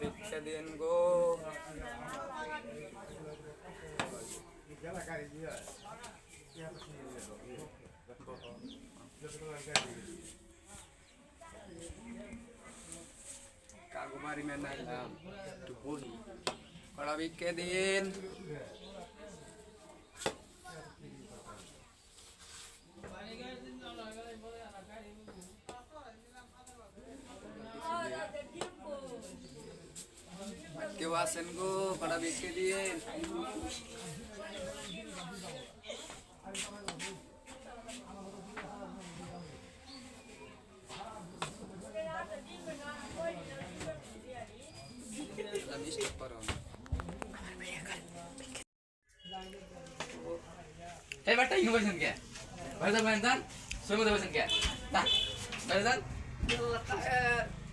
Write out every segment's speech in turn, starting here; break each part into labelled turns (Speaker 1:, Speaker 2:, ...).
Speaker 1: ভিক্ষা দেন গো কাগো বাড়ি মে নাইলাম একটু বহি কড়া ভিক্ষা দিন। কেউ আছেন গো কড়া ভিক্ষা দিন মিষ্টি করো
Speaker 2: এই বারটা ইনু বসেন কে বাইরে যাবেন যান সময় মধ্যে বসেন কে না বাইরে যান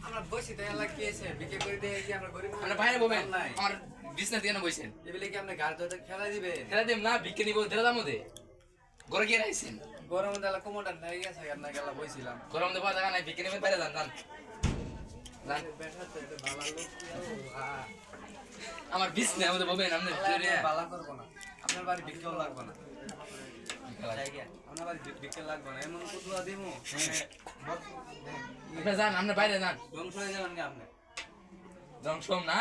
Speaker 1: আমরা বসি তাই আল্লাহ কি আছে? বিক্রি করে দিয়ে কি আমরা গরিব
Speaker 2: আমরা বাইরে ববেন
Speaker 1: নাই
Speaker 2: আমার বিছনা দিয়ে না বসেন।
Speaker 1: এগুলো কি আপনি গাড়ি ধরে খেলা দিবে
Speaker 2: খেলা দিম না বিকে নিব দিলা দাম দে ঘরে গিয়ে রাইছেন?
Speaker 1: গরম দিলে কোমরটা নাই গেছে আর না গেলা বইছিলাম।
Speaker 2: গরম দেবো জায়গা নাই বিকে নিবেন বাইরে যান যান। আমার বিছনা আমাদের ববেন আপনি
Speaker 1: আপনার ভালো করব না। আপনার বাড়ি বিক্রিও লাগবে না।
Speaker 2: আপনি যান। আপনি বাইরে যান
Speaker 1: ধ্বংস হয়ে যাবেন আপনি?
Speaker 2: ধ্বংস না?